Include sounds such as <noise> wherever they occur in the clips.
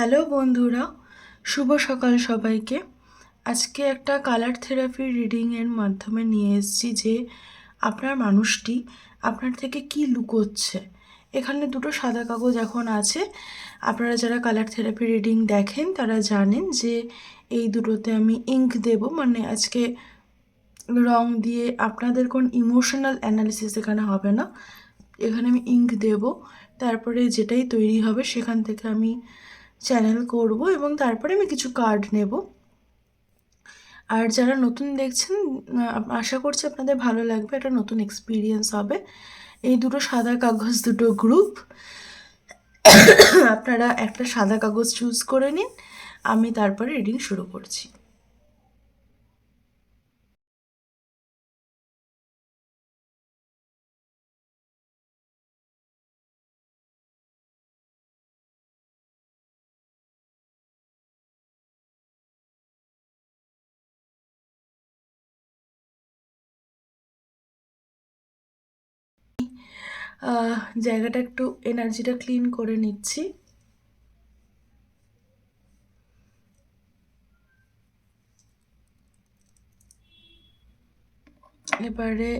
Hello বন্ধুরা, শুভ সকাল সবাইকে। আজকে একটা কালার থেরাপি রিডিংয়ের মাধ্যমে নিয়ে এসেছি যে আপনার মানুষটি আপনার থেকে কি লুকোচ্ছে। এখানে দুটো সাদা কাগজ এখন আছে। আপনারা যারা কালার থেরাপি রিডিং দেখেন, তারা জানেন যে এই দুটোতে আমি ইঙ্ক দেব। মানে আজকে রং দিয়ে আপনাদের কোন ইমোশনাল অ্যানালিসিস এখানে হবে না। এখানে আমি ইঙ্ক দেব। তারপরে যেটাই তৈরি হবে, সেখান থেকে আমি চ্যানেল করব এবং তারপরে আমি কিছু কার্ড নেব। আর যারা নতুন দেখছেন আশা করছি আপনাদের ভালো লাগবে একটা নতুন এক্সপিরিয়েন্স হবে। এই দুটো সাদা কাগজ, দুটো গ্রুপ <coughs> আপনারা একটা সাদা কাগজ চুজ করে নিন, আমি তারপরে রিডিং শুরু করছি। জায়গাটা একটু এনার্জিটা ক্লিন করে নিচ্ছি। এবারে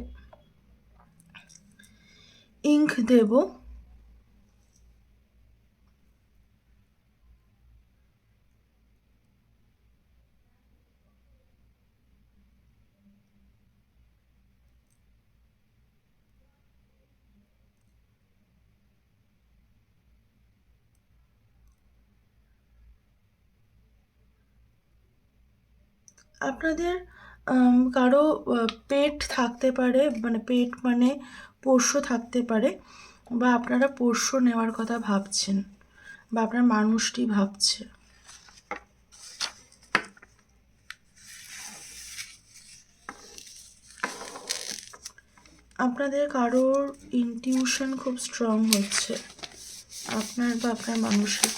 ইঙ্ক দেব। আপনাদের কারও পেট থাকতে পারে মানে পেট মানে পোষ্য থাকতে পারে বা আপনারা পোষ্য নেওয়ার কথা ভাবছেন বা আপনার মানুষটি ভাবছে। আপনাদের কারোর ইনটিউশন খুব স্ট্রং হচ্ছে, আপনার বা আপনার মানুষের।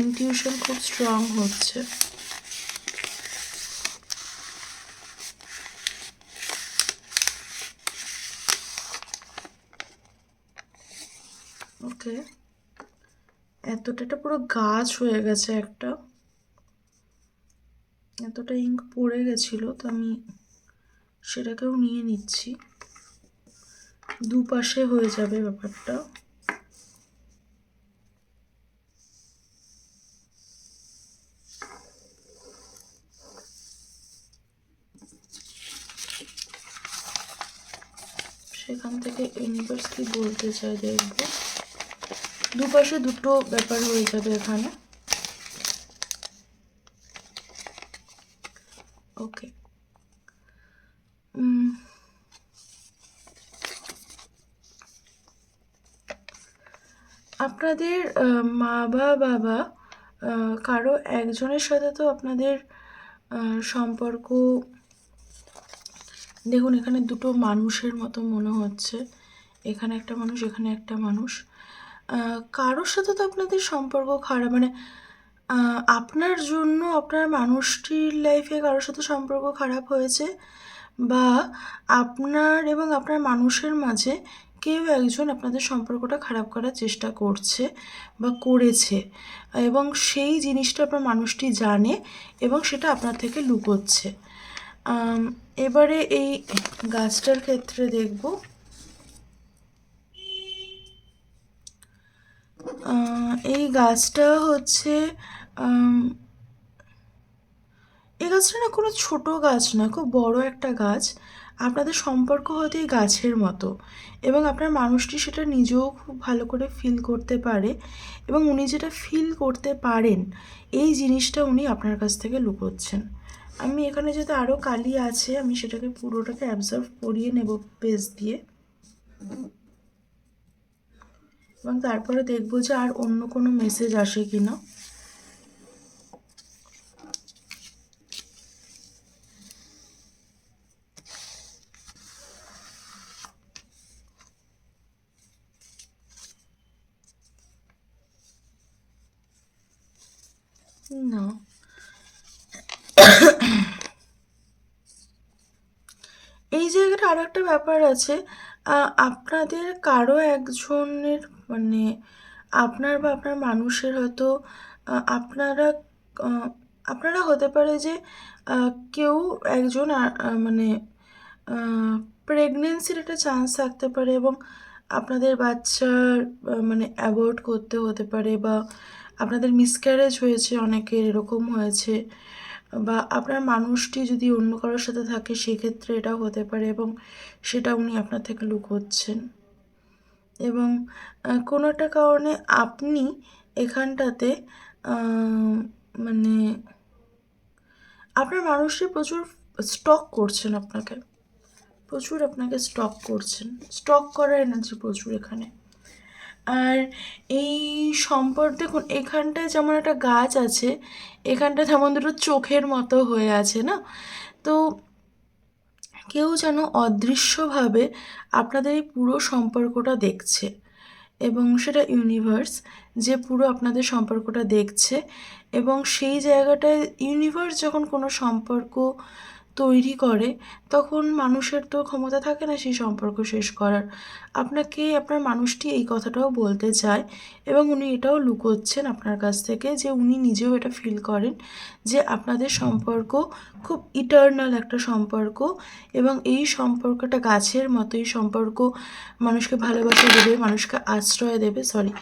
ইনটিউশন খুব স্ট্রং হচ্ছে। ওকে। এতটা এটা পুরো গাছ হয়ে গেছে একটা। এতটা ইঙ্ক পড়ে গেছিল তো আমি সেটাকেও নিয়ে নিচ্ছি। দুপাশে হয়ে যাবে ব্যাপারটা। সেখান থেকে ইউনিভার্স কি বলতে চাই দেখব। দুপাশে দুটো ব্যাপার হয়ে যাবে এখানে। ওকে আপনাদের মা বা বাবা কারও একজনের সাথে তো আপনাদের সম্পর্ক, দেখুন এখানে দুটো মানুষের মতো মনে হচ্ছে। এখানে একটা মানুষ, এখানে একটা মানুষ। কারোর সাথে তো আপনাদের সম্পর্ক খারাপ মানে আপনার জন্য আপনার মানুষটির লাইফে কারোর সাথে সম্পর্ক খারাপ হয়েছে? বা আপনার এবং আপনার মানুষের মাঝে কেউ একজন আপনাদের সম্পর্কটা খারাপ করার চেষ্টা করছে বা করেছে এবং সেই জিনিসটা আপনার মানুষটি জানে এবং সেটা আপনার থেকে লুকোচ্ছে। এবারে এই গাছটার ক্ষেত্রে দেখব। এই গাছটা হচ্ছে এই গাছটা না কোনো ছোট গাছ না, খুব বড় একটা গাছ। আপনাদের সম্পর্ক হয়তো এই গাছের মতো এবং আপনার মানুষটি সেটা নিজেও খুব ভালো করে ফিল করতে পারে এবং উনি যেটা ফিল করতে পারেন, এই জিনিসটা উনি আপনার কাছ থেকে লুকোচ্ছেন। আমি এখানে যেহেতু আরও কালি আছে, আমি সেটাকে পুরোটাকে অ্যাবজর্ভ করিয়ে নেব পেজ দিয়ে। এবং তারপরে দেখব যে আর অন্য কোনো মেসেজ আসে কি না। এই জায়গাটা আরও একটা ব্যাপার আছে। আপনাদের কারও একজনের মানে আপনার বা আপনার মানুষের হয়তো আপনারা আপনারা হতে পারে যে কেউ একজন মানে প্রেগনেন্সির একটা চান্স থাকতে পারে এবং আপনাদের বাচ্চার মানে অ্যাভয়েড করতে হতে পারে বা আপনাদের মিসক্যারেজ হয়েছে অনেকের, এরকম হয়েছে, বা আপনার মানুষটি যদি অন্য কারোর সাথে থাকে, সেক্ষেত্রে এটাও হতে পারে এবং সেটা উনি আপনার থেকে লুকোচ্ছেন। এবং কোনো একটা কারণে আপনি এখানটাতে মানে আপনার মানুষটি প্রচুর স্টক করছেন আপনাকে। প্রচুর আপনাকে স্টক করছেন। স্টক করার এনার্জি প্রচুর এখানে। আর এই সম্পর্ক দেখুন, এখানটায় যেমন একটা গাছ আছে এখানটা তেমন দুটো চোখের মতো হয়ে আছে, না? তো কেউ যেন অদৃশ্যভাবে আপনাদের এই পুরো সম্পর্কটা দেখছে এবং সেটা ইউনিভার্স যে পুরো আপনাদের সম্পর্কটা দেখছে এবং সেই জায়গাটায় ইউনিভার্স যখন কোনো সম্পর্ক তৈরি করে, তখন মানুষের তো ক্ষমতা থাকে না সেই সম্পর্ক শেষ করার। আপনাকে, আপনার মানুষটি এই কথাটাও বলতে চায় এবং উনি এটাও লুকোচ্ছেন আপনার কাছ থেকে যে উনি নিজেও এটা ফিল করেন যে আপনাদের সম্পর্ক খুব ইটার্নাল একটা সম্পর্ক এবং এই সম্পর্কটা গাছের মতো এই সম্পর্ক, মানুষকে ভালোবাসা দেবে, মানুষকে আশ্রয় দেবে সরি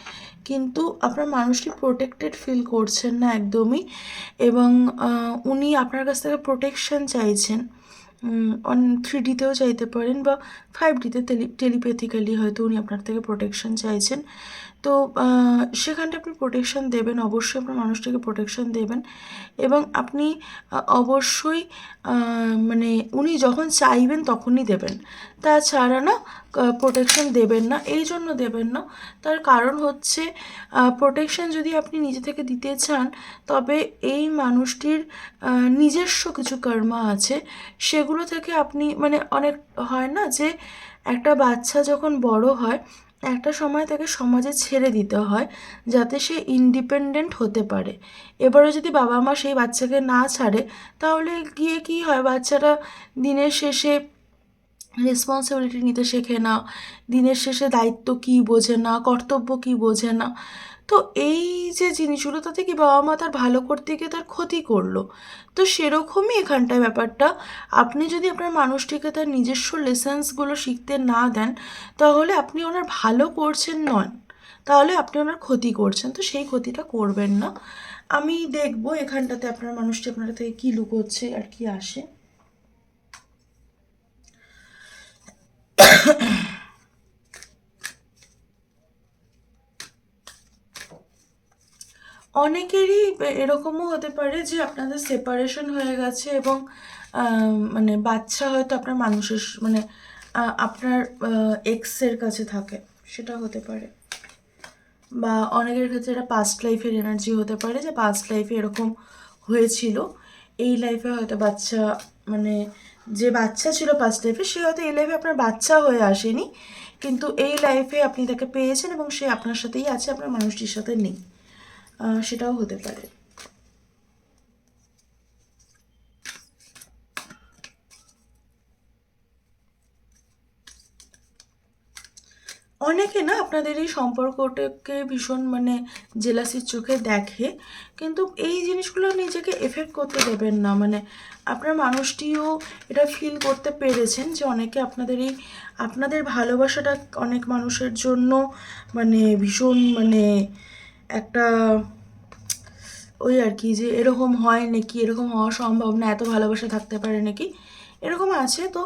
কিন্তু আপনার মানুষটি প্রোটেক্টেড ফিল করছেন না একদমই এবং উনি আপনার কাছ থেকে প্রোটেকশন চাইছেন। অন থ্রি ডিতেও চাইতে পারেন বা ফাইভ ডিতে টেলিপ্যাথিক্যালি হয়তো উনি আপনার থেকে প্রোটেকশন চাইছেন। তো সেখানটা আপনি প্রোটেকশন দেবেন, অবশ্যই আপনার মানুষটাকে প্রোটেকশন দেবেন এবং আপনি অবশ্যই মানে উনি যখন চাইবেন তখনই দেবেন। তাছাড়া না প্রোটেকশন দেবেন না, এই জন্য দেবেন না। তার কারণ হচ্ছে প্রোটেকশন যদি আপনি নিজে থেকে দিতে চান, তবে এই মানুষটির নিজস্ব কিছু কর্মা আছে, সেগুলো থেকে আপনি মানে অনেক হয় না যে, একটা বাচ্চা যখন বড় হয় একটা সময় তাকে সমাজে ছেড়ে দিতে হয় যাতে সে ইন্ডিপেন্ডেন্ট হতে পারে। এবারে যদি বাবা মা সেই বাচ্চাকে না ছাড়ে, তাহলে গিয়ে কি হয়? বাচ্চারা দিনের শেষে রেসপন্সিবিলিটি নিতে শেখে না। দিনের শেষে দায়িত্ব কী বোঝে না? কর্তব্য কী বোঝে না? তো এই যে জিনিসগুলো তাতে কি বাবা মা তার ভালো করতে গিয়ে তার ক্ষতি করল? তো সেরকমই এখানটায় ব্যাপারটা। আপনি যদি আপনার মানুষটিকে তার নিজস্ব লেসেন্সগুলো শিখতে না দেন, তাহলে আপনি ওনার ভালো করছেন নন। তাহলে আপনি ওনার ক্ষতি করছেন। তো সেই ক্ষতিটা করবেন না। আমি দেখব এখানটাতে আপনার মানুষটি আপনার থেকে কী লুকোচ্ছে আর কি আসে। অনেকেরই এরকমও হতে পারে যে আপনাদের সেপারেশন হয়ে গেছে এবং মানে বাচ্চা হয়তো আপনার মানুষের মানে আপনার এক্সের কাছে থাকে, সেটা হতে পারে। বা অনেকের ক্ষেত্রে এটা পাস্ট লাইফের এনার্জি হতে পারে যে পাস্ট লাইফে এরকম হয়েছিল। এই লাইফে হয়তো বাচ্চা মানে যে বাচ্চা ছিল পাস্ট লাইফে সে হয়তো এই লাইফে আপনার বাচ্চা হয়ে আসেনি। কিন্তু এই লাইফে আপনি তাকে পেয়েছেন এবং সে আপনার সাথেই আছে, আপনার মানুষটির সাথে নেই। সেটাও হতে পারে। অনেকে না আপনাদের এই সম্পর্কটাকে ভীষণ মানে জেলাসির চোখে দেখে, কিন্তু এই জিনিসগুলো নিজেকে এফেক্ট করতে দেবেন না। মানে আপনার মানুষটিও এটা ফিল করতে পেরেছেন যে অনেকে আপনাদের এই, আপনাদের ভালোবাসাটা অনেক মানুষের জন্য মানে ভীষণ মানে একটা, ওই আর কি যে এরকম হয় নাকি, এরকম হওয়া সম্ভব না, এত ভালোবাসা থাকতে পারে নাকি, এরকম আছে। তো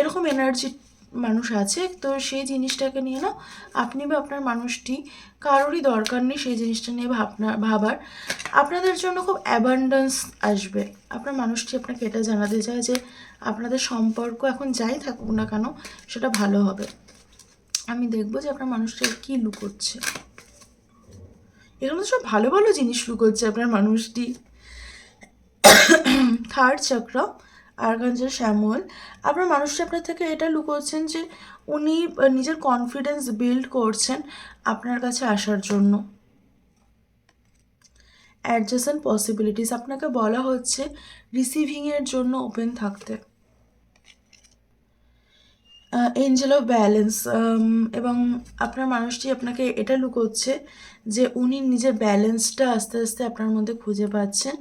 এরকম এনার্জি মানুষ আছে। তো সেই জিনিসটাকে নিয়ে না, আপনি বা আপনার মানুষটি কারোরই দরকার নেই সেই জিনিসটা নিয়ে ভাবনা, ভাবার। আপনাদের জন্য খুব অ্যাবান্ডেন্স আসবে। আপনার মানুষটি আপনাকে এটা জানাতে চায় যে, আপনাদের সম্পর্ক এখন যাই থাকুক না কেন, সেটা ভালো হবে। আমি দেখব যে আপনার মানুষটা কী লুকোচ্ছে। এখানে তো সব ভালো ভালো জিনিস লুকোচ্ছে আপনার মানুষটি। থার্ড চক্র আরগাঞ্জের শ্যামল। আপনার মানুষটি আপনার থেকে এটা লুকোচ্ছেন যে উনি নিজের কনফিডেন্স বিল্ড করছেন আপনার কাছে আসার জন্য। অ্যাডজাসেন্ট পসিবিলিটিস আপনাকে বলা হচ্ছে রিসিভিংয়ের জন্য ওপেন থাকতে। এঞ্জেল অফ ব্যালেন্স এবং আপনার মানুষটি আপনাকে এটা লুকোচ্ছে যে উনি নিজের ব্যালেন্সটা আস্তে আস্তে আপনার মধ্যে খুঁজে পাচ্ছেন।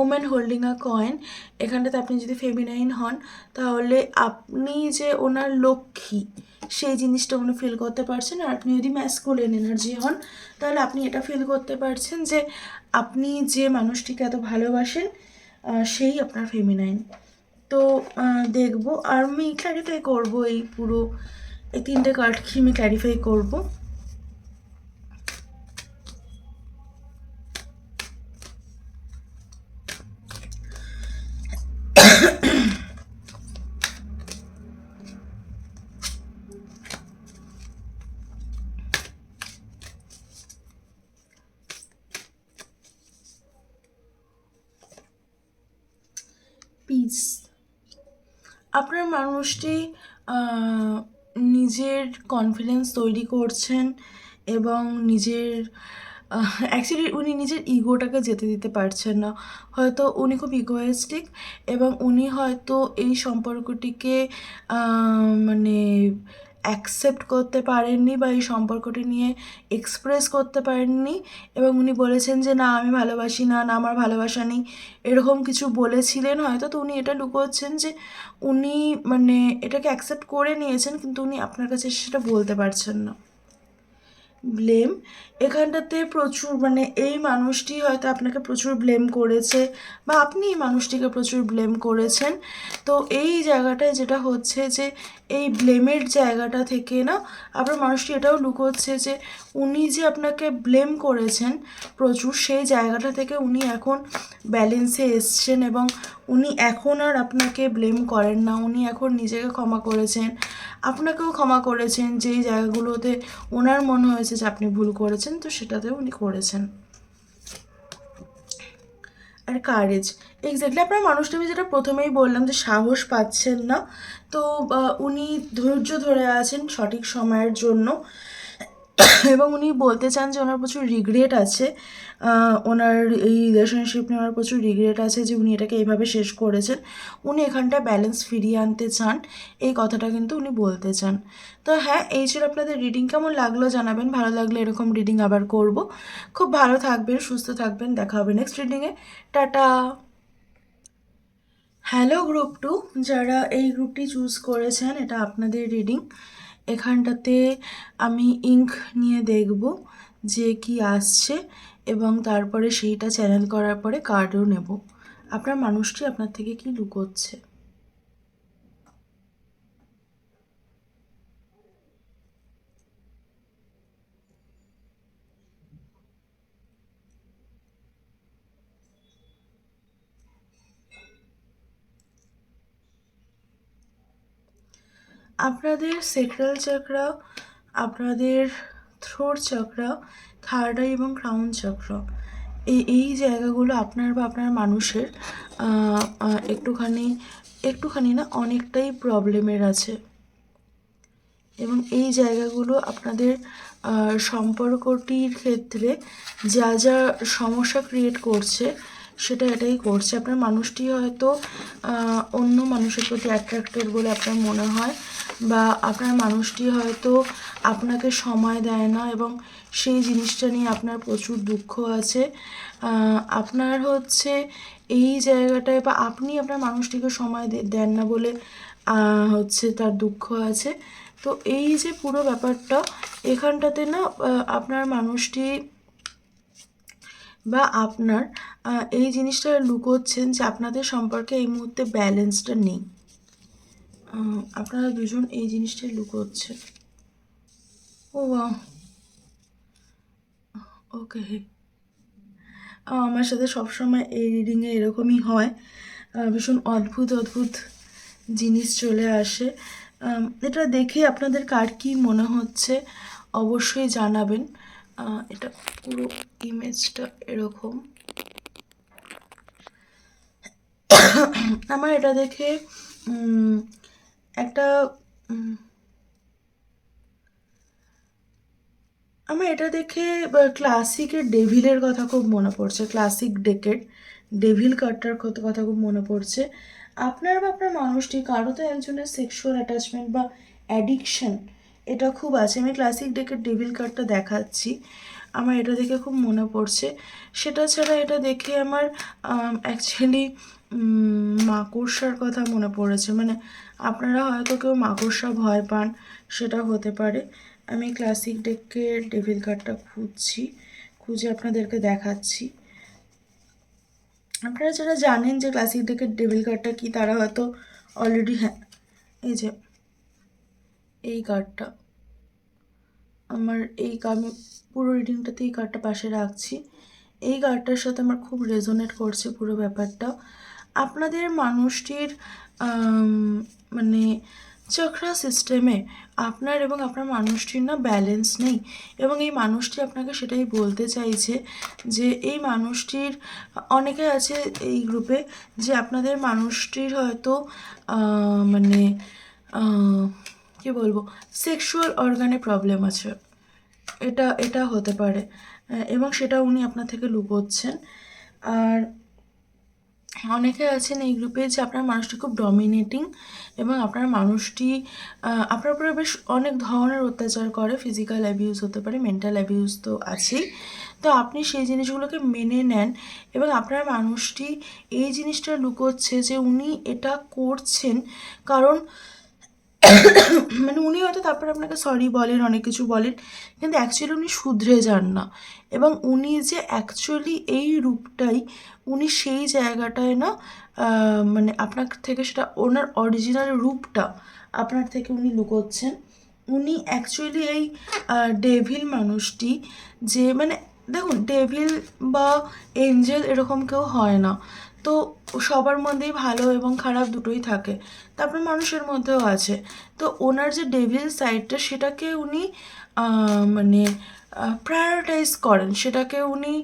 ওমেন হোল্ডিং আ কয়েন এখানটাতে আপনি যদি ফেমিনাইন হন, তাহলে আপনি যে ওনার লক্ষ্মী, সেই জিনিসটা উনি ফিল করতে পারছেন। আর আপনি যদি ম্যাসকুলেন এনার্জি হন, তাহলে আপনি এটা ফিল করতে পারছেন যে আপনি যে মানুষটিকে এত ভালোবাসেন সেই আপনার ফেমিনাইন তো দেখব আর আমি ক্ল্যারিফাই করব এই পুরো, এই তিনটে কার্ডকে আমি ক্ল্যারিফাই করব। পিস আপনার মানুষটি নিজের কনফিডেন্স তৈরি করছেন এবং নিজের অ্যাকচুয়ালি উনি নিজের ইগোটাকে যেতে দিতে পারছেন না। হয়তো উনি খুব ইগোয়েস্টিক এবং উনি হয়তো এই সম্পর্কটিকে মানে অ্যাকসেপ্ট করতে পারেননি বা এই সম্পর্কটি নিয়ে এক্সপ্রেস করতে পারেননি এবং উনি বলেছেন যে, না, আমি ভালোবাসি না না, আমার ভালোবাসা নেই। এরকম কিছু বলেছিলেন হয়তো, তো উনি এটা লুকোচ্ছেন যে, উনি মানে এটাকে অ্যাকসেপ্ট করে নিয়েছেন, কিন্তু উনি আপনার কাছে সেটা বলতে পারছেন না। ব্লেম এখানটাতে প্রচুর মানে এই মানুষটি হয়তো আপনাকে প্রচুর ব্লেম করেছে বা আপনি এই মানুষটিকে প্রচুর ব্লেম করেছেন। তো এই জায়গাটায় যেটা হচ্ছে যে, এই ব্লেমের জায়গাটা থেকে না, আপনার মানুষটি এটাও লুকোচ্ছে যে, উনি যে আপনাকে ব্লেম করেছেন প্রচুর, সেই জায়গাটা থেকে উনি এখন ব্যালেন্সে এসছেন এবং উনি এখন আর আপনাকে ব্লেম করেন না। উনি এখন নিজেকে ক্ষমা করেছেন। আপনাকেও ক্ষমা করেছেন, যেই জায়গাগুলোতে ওনার মনে হয়েছে যে আপনি ভুল করেছেন, তো সেটাতে উনি করেছেন। আর কারেজ এক্স্যাক্টলি আপনার মানুষটা আমি যেটা প্রথমেই বললাম যে সাহস পাচ্ছেন না, তো উনি ধৈর্য ধরে আছেন সঠিক সময়ের জন্য। <laughs> এবং উনি বলতে চান যে ওনার প্রচুর রিগ্রেট আছে। ওনার এই রিলেশনশিপ নিয়ে ওনার প্রচুর রিগ্রেট আছে যে উনি এটাকে এইভাবে শেষ করেছেন। উনি এখানটা ব্যালেন্স ফিরিয়ে আনতে চান, এই কথাটা কিন্তু উনি বলতে চান। তো হ্যাঁ এই ছিল আপনাদের রিডিং কেমন লাগল জানাবেন? ভালো লাগলে এরকম রিডিং আবার করব। খুব ভালো থাকবেন, সুস্থ থাকবেন। দেখা হবে নেক্সট রিডিংয়ে টাটা! হ্যালো গ্রুপ টু যারা এই গ্রুপটি চুজ করেছেন, এটা আপনাদের রিডিং এখানটাতে আমি ইঙ্ক নিয়ে দেখব যে কি আসছে এবং তারপরে সেইটা চ্যানেল করার পরে কার্ডও নেব। আপনার মানুষটি আপনার থেকে কি লুকোচ্ছে? আপনাদের সেক্রাল চক্র আপনাদের থ্রোট চক্র থার্ড আই এবং ক্রাউন চক্র এই এই জায়গাগুলো আপনার বা আপনার মানুষের একটুখানি একটুখানি না অনেকটাই প্রবলেমের আছে। এবং এই জায়গাগুলো আপনাদের সম্পর্কটির ক্ষেত্রে যা যা সমস্যা ক্রিয়েট করছে সেটা এটাই করছে। আপনার মানুষটি হয়তো অন্য মানুষের প্রতি অ্যাট্রাক্টেড বলে আপনার মনে হয় বা আপনার মানুষটি হয়তো আপনাকে সময় দেয় না এবং সেই জিনিসটা নিয়ে আপনার প্রচুর দুঃখ আছে। আপনার হচ্ছে এই জায়গাটায় বা আপনি আপনার মানুষটিকে সময় দেন না বলে হচ্ছে তার দুঃখ আছে। তো এই যে পুরো ব্যাপারটা, এখানটাতে না আপনার মানুষটি বা আপনার এই জিনিসটা লুকোচ্ছেন যে আপনাদের সম্পর্কে এই মুহূর্তে ব্যালেন্সটা নেই। আপনারা দুজন এই জিনিসটা লুকোচ্ছে ও ওকে। আমার সাথে সবসময় এই রিডিংয়ে এরকমই হয়। ভীষণ অদ্ভুত অদ্ভুত জিনিস চলে আসে। এটা দেখে আপনাদের কার কি মনে হচ্ছে অবশ্যই জানাবেন। এটা পুরো ইমেজটা এরকম। আমার এটা দেখে একটা আমার এটা দেখে ক্লাসিকের ডেভিলের কথা খুব মনে পড়ছে ক্লাসিক ডেকের ডেভিল কত কথা খুব মনে পড়ছে। আপনার বা আপনার মানুষটি, কারও তো একজনের সেক্সুয়াল অ্যাটাচমেন্ট বা অ্যাডিকশন এটা খুব আছে। আমি ক্লাসিক ডেকের ডেভিল কার্ডটা দেখাচ্ছি। আমার এটা দেখে খুব মনে পড়ছে। সেটা ছাড়া এটা দেখে আমার অ্যাকচুয়ালি মাকড়সার কথা মনে পড়েছে। মানে আপনারা হয়তো কেউ মাকড়সা ভয় পান, সেটা হতে পারে। আমি ক্লাসিক ডেকের ডেভিল কার্ডটা খুঁজছি, খুঁজে আপনাদেরকে দেখাচ্ছি। আপনারা যারা জানেন যে ক্লাসিক ডেকের ডেভিল কার্ডটা কি, তারা হয়তো অলরেডি হ্যাঁ এই যে এই কার্ডটা আমার এই আমি পুরো রিডিংটাতে এই কার্ডটা পাশে রাখছি। এই কার্ডটার সাথে আমার খুব রেজোনেট করছে পুরো ব্যাপারটা। আপনাদের মানুষটির মানে চক্রা সিস্টেমে আপনার এবং আপনার মানুষটির না ব্যালেন্স নেই এবং এই মানুষটি আপনাকে সেটাই বলতে চাইছে যে এই মানুষটির, অনেকে আছে এই গ্রুপে যে আপনাদের মানুষটির হয়তো মানে কী বলব? সেক্সুয়াল অর্গানে প্রবলেম আছে। এটা এটা হতে পারে। এবং সেটা উনি আপনার থেকে লুকোচ্ছেন। আর অনেকে আছেন এই গ্রুপে যে আপনার মানুষটি খুব ডমিনেটিং এবং আপনার মানুষটি আপনার উপরে বেশ অনেক ধরনের অত্যাচার করে। ফিজিক্যাল অ্যাবিউজ হতে পারে মেন্টাল অ্যাবিউজ তো আছেই। তো আপনি সেই জিনিসগুলোকে মেনে নেন এবং আপনার মানুষটি এই জিনিসটা লুকোচ্ছে যে উনি এটা করছেন। কারণ মানে উনি হয়তো তারপরে আপনাকে সরি বলেন, অনেক কিছু বলেন, কিন্তু অ্যাকচুয়ালি উনি শুধরে যান না। এবং উনি যে অ্যাকচুয়ালি এই রূপটাই উনি সেই জায়গাটায় না মানে আপনার থেকে সেটা ওনার অরিজিনাল রূপটা আপনার থেকে উনি লুকোচ্ছেন। উনি অ্যাকচুয়ালি এই ডেভিল মানুষটি যে মানে দেখুন ডেভিল বা এঞ্জেল এরকম কেউ হয় না। তো সবার মধ্যেই ভালো এবং খারাপ দুটোই থাকে। তারপর মানুষের মধ্যেও আছে। তো ওনার যে ডেভিল সাইডটা সেটাকে উনি মানে প্রায়োরিটাইজ করেন। সেটাকে উনি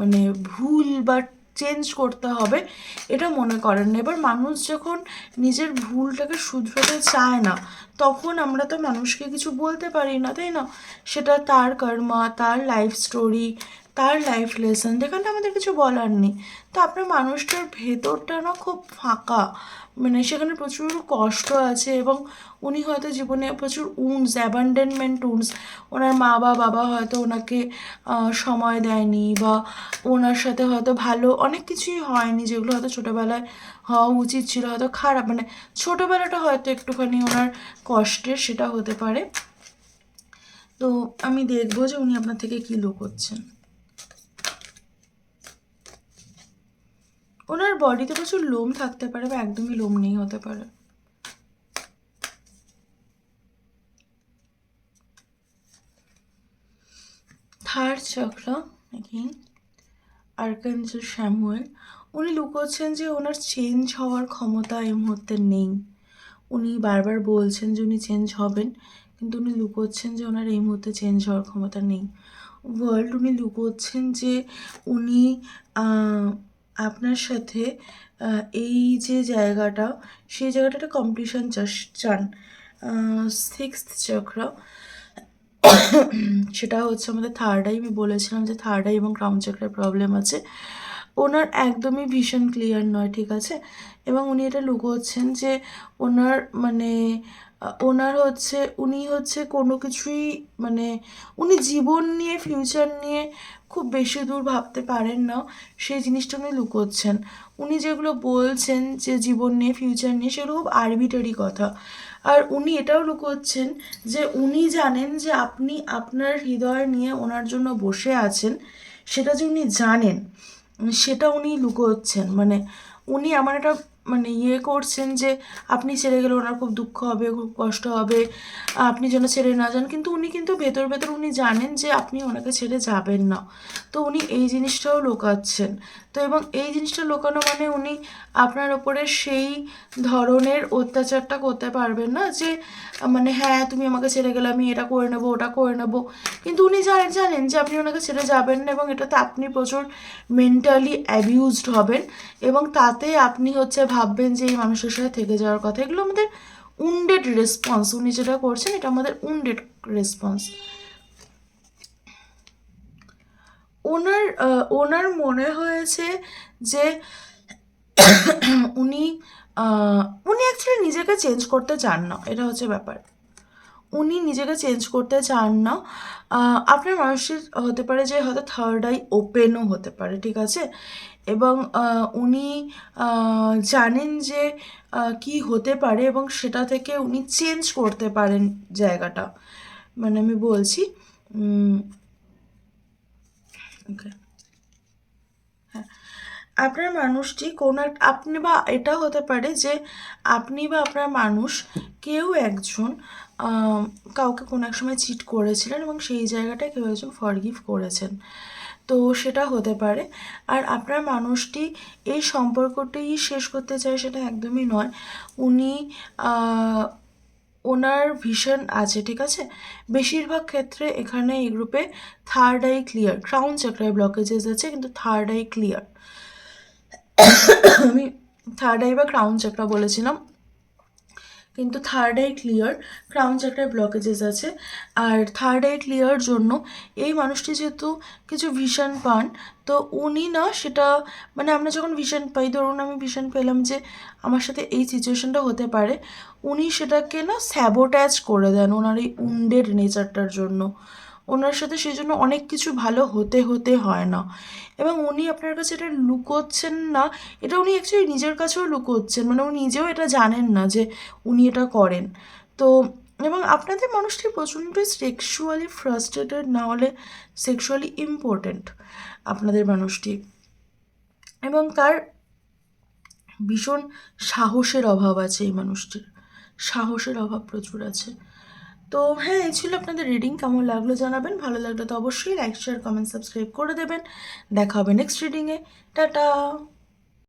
মানে ভুল বা চেঞ্জ করতে হবে এটা মনে করেন। না এবার মানুষ যখন নিজের ভুলটাকে শুধরাতে চায় না, তখন আমরা তো মানুষকে কিছু বলতে পারি না, তাই না? সেটা তার কর্মা তার লাইফ স্টোরি তার লাইফ লেসন যেখানে আমাদের কিছু বলার নেই। তো আপনার মানুষটার ভেতরটা না খুব ফাঁকা। মানে সেখানে প্রচুর কষ্ট আছে এবং উনি হয়তো জীবনে প্রচুর উন্স অ্যাবান্ডেনমেন্ট উন্স ওনার মা বা বাবা হয়তো ওনাকে সময় দেয়নি বা ওনার সাথে হয়তো ভালো অনেক কিছুই হয়নি যেগুলো হয়তো ছোটোবেলায় হওয়া উচিত ছিল। হয়তো খারাপ মানে ছোটোবেলাটা হয়তো একটুখানি ওনার কষ্টের সেটা হতে পারে। তো আমি দেখব যে উনি আপনার থেকে কী লুকোচ্ছেন ওনার বডিতে প্রচুর লোম থাকতে পারে বা একদমই লোম নেই হতে পারে। থার্ড চক্র এগেইন আর্কাঞ্জেল শ্যামুয়েল উনি লুকোচ্ছেন যে ওনার চেঞ্জ হওয়ার ক্ষমতা এই মুহূর্তে নেই। উনি বারবার বলছেন যে উনি চেঞ্জ হবেন, কিন্তু উনি লুকোচ্ছেন যে ওনার এই মুহূর্তে চেঞ্জ হওয়ার ক্ষমতা নেই। ওয়ার্ল্ড উনি লুকোচ্ছেন যে উনি আপনার সাথে এই যে জায়গাটা, সেই জায়গাটা একটা কম্পিটিশান চান। সিক্স চক্র। সেটা হচ্ছে আমাদের থার্ড আই, আমি বলেছিলাম যে থার্ড আই এবং ক্রাউন চক্রের প্রবলেম আছে। ওনার একদমই ভীষণ ক্লিয়ার নয়, ঠিক আছে? এবং উনি এটা লুকোচ্ছেন যে ওনার মানে ওনার হচ্ছে, উনি হচ্ছে কোনো কিছুই মানে উনি জীবন নিয়ে ফিউচার নিয়ে খুব বেশি দূর ভাবতে পারেন না। সেই জিনিসটা উনি লুকোচ্ছেন। উনি যেগুলো বলছেন যে জীবন নিয়ে ফিউচার নিয়ে, সেগুলো খুব আরবিটারি কথা। আর উনি এটাও লুকোচ্ছেন যে উনি জানেন যে আপনি আপনার হৃদয় নিয়ে ওনার জন্য বসে আছেন, সেটা যে উনি জানেন, সেটা উনি লুকোচ্ছেন। মানে উনি আমার একটা মানে ইয়ে করছেন যে, আপনি ছেড়ে গেলে ওনার খুব দুঃখ হবে, খুব কষ্ট হবে, আপনি যেন ছেড়ে না যান। কিন্তু উনি কিন্তু ভেতর ভেতর উনি জানেন যে, আপনি ওনাকে ছেড়ে যাবেন না। তো উনি এই জিনিসটাও লোকাচ্ছেন। তো এবং এই জিনিসটা লোকানো মানে উনি আপনার ওপরে সেই ধরনের অত্যাচারটা করতে পারবেন না যে মানে হ্যাঁ তুমি আমাকে ছেড়ে গেলে আমি এটা করে নেব, ওটা করে নেব। কিন্তু উনি জানেন জানেন যে, আপনি ওনাকে ছেড়ে যাবেন না এবং এটাতে আপনি প্রচুর মেন্টালি অ্যাবিউজড হবেন এবং তাতে আপনি হচ্ছে ভাববেন যে এই মানুষের সাথে থেকে যাওয়ার কথা, এগুলো আমাদের উন্ডেড রেসপন্স। উনি যেটা করছেন, এটা আমাদের উন্ডেড রেসপন্স। ওনার ওনার মনে হয়েছে যে উনি উনি অ্যাকচুয়ালি নিজেকে চেঞ্জ করতে চান না, এটা হচ্ছে ব্যাপার। উনি নিজেকে চেঞ্জ করতে চান না। আপনার মানুষটির হতে পারে যে হয়তো থার্ড আই ওপেনও হতে পারে, ঠিক আছে? এবং উনি জানেন যে কি হতে পারে এবং সেটা থেকে উনি চেঞ্জ করতে পারেন জায়গাটা। মানে আমি বলছি ওকে হ্যাঁ। আপনার মানুষটি কোনো এক, আপনি বা, এটা হতে পারে যে, আপনি বা আপনার মানুষ কেউ একজন কাউকে কোনো এক সময় চিট করেছিলেন এবং সেই জায়গাটায় কেউ একজন ফরগিভ করেছেন। তো সেটা হতে পারে। আর আপনার মানুষটি এই সম্পর্কটি শেষ করতে চায় সেটা একদমই নয়। উনি ওনার ভিশন আছে, ঠিক আছে? বেশিরভাগ ক্ষেত্রে এখানে এই গ্রুপে থার্ড আই ক্লিয়ার ক্রাউন চাকরায় ব্লকেজেস আছে, কিন্তু থার্ড আই ক্লিয়ার আমি থার্ড আই বা ক্রাউন চাকরা বলেছিলাম। কিন্তু থার্ড আই ক্লিয়ার ক্রাউন চাকরায় ব্লকেজেস আছে। আর থার্ড আই ক্লিয়ার জন্য এই মানুষটি যেহেতু কিছু ভিশন পান, তো উনি না সেটা মানে আমরা যখন ভিশন পাই, ধরুন আমি ভিশন পেলাম যে আমার সাথে এই সিচুয়েশনটা হতে পারে, উনি সেটাকে না স্যাবোট্যাচ করে দেন ওনার এই উন্ডের নেচারটার জন্য। ওনার সাথে সেই জন্য অনেক কিছু ভালো হতে হতে হয় না। এবং উনি আপনার কাছে এটা লুকোচ্ছেন না, এটা উনি অ্যাকচুয়ালি নিজের কাছেও লুকোচ্ছেন মানে উনি নিজেও এটা জানেন না যে উনি এটা করেন। তো এবং আপনাদের মানুষটি প্রচণ্ড সেক্সুয়ালি ফ্রাস্ট্রেটেড না হলে সেক্সুয়ালি ইম্পর্ট্যান্ট আপনাদের মানুষটি। এবং তার ভীষণ সাহসের অভাব আছে এই মানুষটির। সাহসের অভাব প্রচুর আছে। তো হ্যাঁ এই ছিল আপনাদের রিডিং কেমন লাগল জানাবেন, ভালো লাগলে তো অবশ্যই লাইক শেয়ার কমেন্ট সাবস্ক্রাইব করে দেবেন। দেখা হবে নেক্সট রিডিংয়ে টাটা!